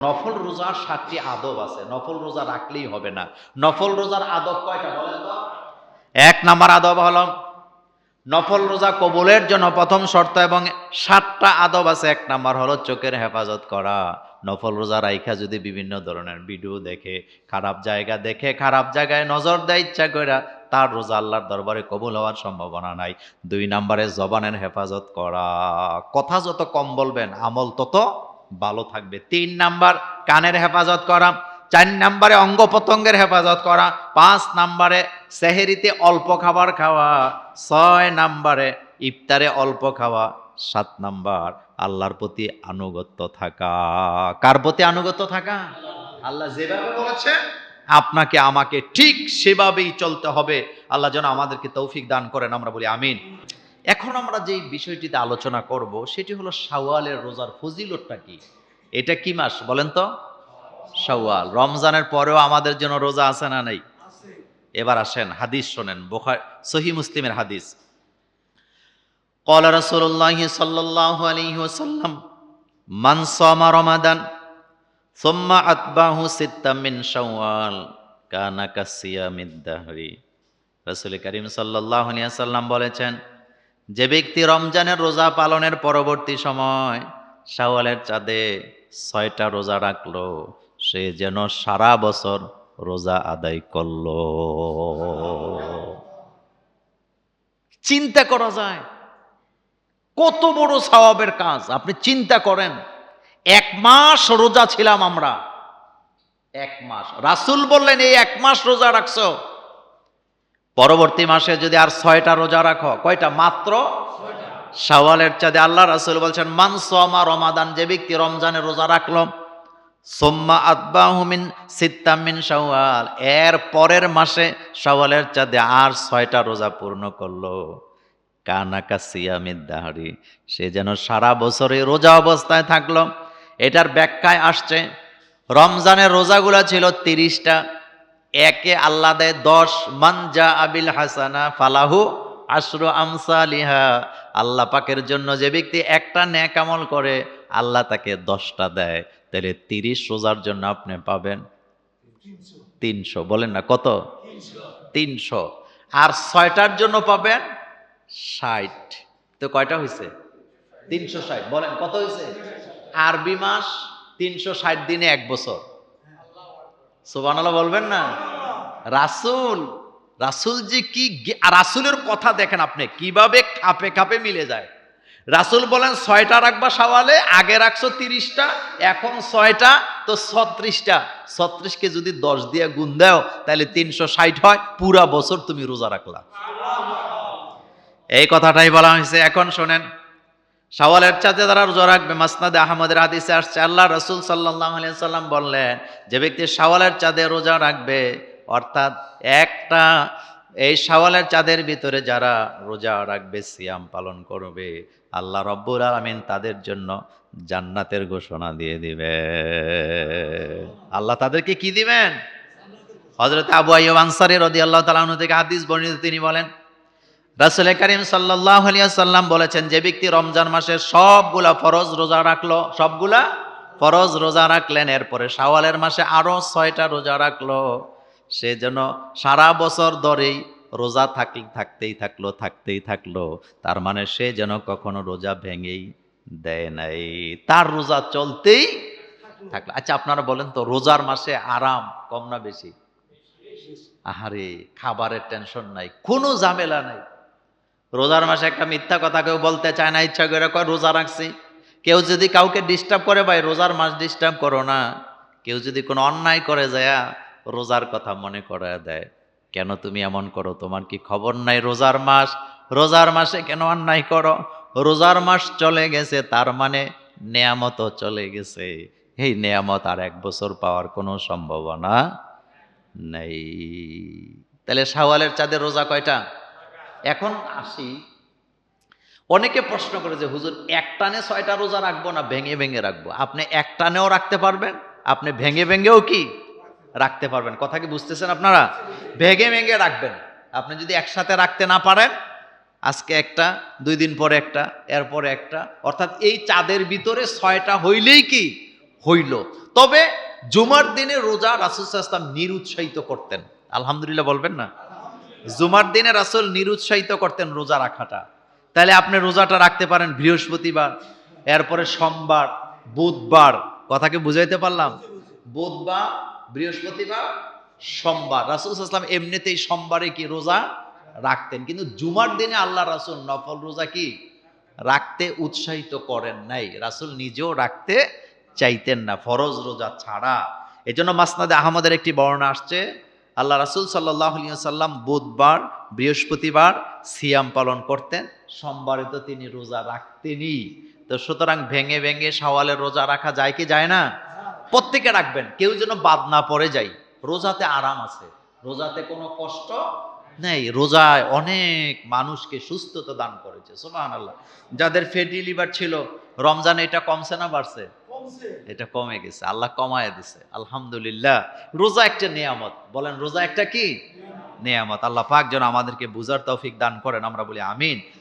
নফল রোজার সাতটি আদব আছে। নফল রোজা রাখলেই হবে না। নফল রোজার আদব কয়টা বলেন তো? এক নাম্বার আদব হলো, নফল রোজা কবুলের জন্য প্রথম শর্ত এবং সাতটা আদব আছে। এক নাম্বার হলো চোখের হেফাজত করা। নফল রোজা রাইখা যদি বিভিন্ন ধরনের ভিডিও দেখে, খারাপ জায়গা দেখে, খারাপ জায়গায় নজর দেয়, ইচ্ছা করে তার রোজা আল্লাহর দরবারে কবুল হওয়ার সম্ভাবনা নাই। দুই নাম্বারে জবানের হেফাজত করা। কথা যত কম বলবেন, আমল তত ভালো থাকবে। তিন নাম্বার, কানের হেফাজত করা। চার নাম্বারে অঙ্গ প্রত্যঙ্গের হেফাজত করা। পাঁচ নাম্বারে, সেহেরিতে অল্প খাবার খাওয়া। ছয় নাম্বারে, ইফতারে অল্প খাওয়া। সাত নাম্বার, আল্লাহর প্রতি আনুগত্য থাকা। কার প্রতি আনুগত্য থাকা? আল্লাহ যেভাবে বলেছে আপনাকে, আমাকে ঠিক সেভাবেই চলতে হবে। আল্লাহ যেন আমাদেরকে তৌফিক দান করেন, আমরা বলি আমিন। এখন আমরা যে বিষয়টিতে আলোচনা করব সেটি হলো শাওয়ালের রোজার ফজিলতটা কি এটা কি মাস বলেন তো শাওয়াল রমজানের পরেও আমাদের জন্য রোজা আছে না নাই এবার আসেন হাদিস শোনেন বোখার সহি মুসলিমের হাদিস قال رسول الله صلى الله عليه وسلم من صام رمضان ثم أتبعه ستا من شوال كان كصيام الدهر রাসূল করিম সাল্লাল্লাহু আলাইহি সাল্লাম বলেছেন যে ব্যক্তি রমজানের রোজা পালনের পরবর্তী সময় শাওয়ালের চাঁদে ছয়টা রোজা রাখল, সে যেন সারা বছর রোজা আদায় করল। চিন্তা করা যায়, কত বড় সওয়াবের কাজ, আপনি চিন্তা করেন, এক মাস রোজা ছিলাম আমরা। এক মাস। রাসূল বললেন, এই এক মাস রোজা রাখছো? পরবর্তী মাসে যদি আর ছয়টা রোজা রাখো, কয়টা? মাত্র শাওয়ালের চাঁদে আল্লাহ রাসূল বলছেন, মান সোমা রমাদান যে ব্যক্তি রমজানের রোজা রাখল, সোম্মা আতবাহুমিন সিত্তামিন শাওয়াল এর পরের মাসে শাওয়ালের চাঁদে আর ছয়টা রোজা পূর্ণ করল। কানাকা সিয়ামিদ দাহারি, সে যেন সারা বছরে রোজা অবস্থায় থাকল। এটার ব্যাখ্যায় আসছে, রমজানের রোজাগুলা ছিল তিরিশটা একে আল্লাহ দেয় দশ মানজা আবিল হাসানা ফালাহু আশরু আমসালিহা। আল্লাহ পাকের জন্য যে ব্যক্তি একটা ন্যাক আমল করে, আল্লাহ তাকে দশটা দেয়। তাহলে তিরিশ রোজার জন্য আপনি পাবেন তিনশো। বলেন না, কত? তিনশো। আর ছয়টার জন্য পাবেন ষাট। তো কয়টা হয়েছে তিনশো ষাট। বলেন, কত হয়েছে আরবি মাস তিনশো ষাট দিনে এক বছর। সোবানাল্লাহ বলবেন না? রাসুল রাসুল যে কি রাসুলের কথা দেখেন আপনি, কীভাবে খাপে খাপে মিলে যায়। রাসুল বলেন, ছয়টা রাখবা সওয়ালে, আগে রাখছো তিরিশটা, এখন ছয়টা, তো ছত্রিশটা। ছত্রিশকে যদি দশ দিয়ে গুণ দেও, তাহলে তিনশো ষাট হয়, পুরা বছর তুমি রোজা রাখলা। এই কথাটাই বলা হয়েছে। এখন শোনেন সওয়ালের চাঁদে তারা রোজা রাখবে, মাসনাদে আহমদের হাদিসে আসছে, আল্লাহ রসুল সাল্লাহ সাল্লাম বললেন, যে ব্যক্তি সওয়ালের চাঁদে রোজা রাখবে, অর্থাৎ একটা এই সওয়ালের চাঁদের ভিতরে যারা রোজা রাখবে, সিয়াম পালন করবে, আল্লাহ রব্বুর আলমিন তাদের জন্য জান্নাতের ঘোষণা দিয়ে দিবে আল্লাহ তাদেরকে কি দিবেন? হজরত আবু আইয়ুব আনসারী রাদিয়াল্লাহু তাআলা আনহু থেকে হাদিস বর্ণিত, তিনি বলেন রাসুল করিম সাল্লাহ সাল্লাম বলেছেন, যে ব্যক্তি রমজান মাসে সবগুলা ফরজ রোজা রাখল, সবগুলা ফরজ রোজা রাখলেন, এরপরে শাওয়ালের মাসে আরও ছয়টা রোজা রাখল, সে যেন সারা বছর ধরেই রোজা থাকলে থাকতেই থাকল থাকতেই থাকল, তার মানে সে যেন কখনো রোজা ভেঙেই দেয় নাই, তার রোজা চলতেই থাকল। আচ্ছা আপনারা বলেন তো, রোজার মাসে আরাম কম না বেশি? আহারে, খাবারের টেনশন নাই, কোনো ঝামেলা নাই। রোজার মাসে একটা মিথ্যা কথা কেউ বলতে চায় না, ইচ্ছা করে কয়, রোজা রাখছি। কেউ যদি কাউকে ডিস্টার্ব করে, ভাই, রোজার মাস ডিস্টার্ব করো না। কেউ যদি কোনো অন্যায় করে, যায় রোজার কথা মনে করা দেয়, কেন তুমি এমন করো? তোমার কি খবর নাই? রোজার মাস, রোজার মাসে কেন অন্যায় করো? রোজার মাস চলে গেছে, তার মানে নেয়ামতও চলে গেছে। এই নেয়ামত আর এক বছর পাওয়ার কোনো সম্ভাবনা নেই। তাহলে শাওয়ালের চাঁদের রোজা কয়টা? এখন আসি, অনেকে প্রশ্ন করে যে, হুজুর একটানে ছয়টা রোজা রাখব না ভেঙে ভেঙে রাখব? আপনি একটানেও রাখতে পারবেন, আপনি ভেঙে ভেঙেও কি রাখতে পারবেন? কথা কি বুঝতেছেন আপনারা? ভেঙে ভেঙে রাখবেন। আপনি যদি একসাথে রাখতে না পারেন, আজকে একটা, দুই দিন পরে একটা, এরপরে একটা, অর্থাৎ এই চাঁদের ভিতরে ছয়টা হইলেই কি? হইল। তবে জুমার দিনে রোজা রাসুল ইসলাম নিরুৎসাহিত করতেন। আলহামদুলিল্লাহ বলবেন না? জুমার দিনে রাসুল নিরুৎসাহিত করতেন রোজা রাখাটা। তাহলে আপনি রোজাটা রাখতে পারেন বৃহস্পতিবার, এরপরে সোমবার, বুধবার। কথাকে বুঝাইতে পারলাম? বুধবার, বৃহস্পতিবার, সোমবার। রাসুল ইসলাম এমনিতেই সোমবারে কি রোজা রাখতেন? কিন্তু জুমার দিনে আল্লাহ রাসুল নফল রোজা কি? রাখতে উৎসাহিত করেন নাই। রাসুল নিজেও রাখতে চাইতেন না, ফরজ রোজা ছাড়া। এই জন্য মাসনাদে আহমদের একটি বর্ণনা আসছে আল্লাহ রাসুল সাল্লাহ সাল্লাম বুধবার, বৃহস্পতিবার সিয়াম পালন করতেন। সোমবারে তো তিনি রোজা রাখতেনই। তো সুতরাং ভেঙে ভেঙে সওয়ালের রোজা রাখা যায় কি যায় না? প্রত্যেকে রাখবেন, কেউ যেন বাদ না পড়ে যায়। রোজাতে আরাম আছে, রোজাতে কোনো কষ্ট নেই। রোজায় অনেক মানুষকে সুস্থতা দান করেছে সোমান আল্লাহ যাদের ফেটি লিভার ছিল, রমজানে এটা কমছে না, বাড়ছে। এটা কমে গেছে আল্লাহ কমায় দিছে। আলহামদুলিল্লাহ। রোজা একটা নিয়ামত। বলেন রোজা একটা কি? নিয়ামত। আল্লাহ পাক যেন আমাদেরকে বুঝার তৌফিক দান করেন আমরা বলি আমিন।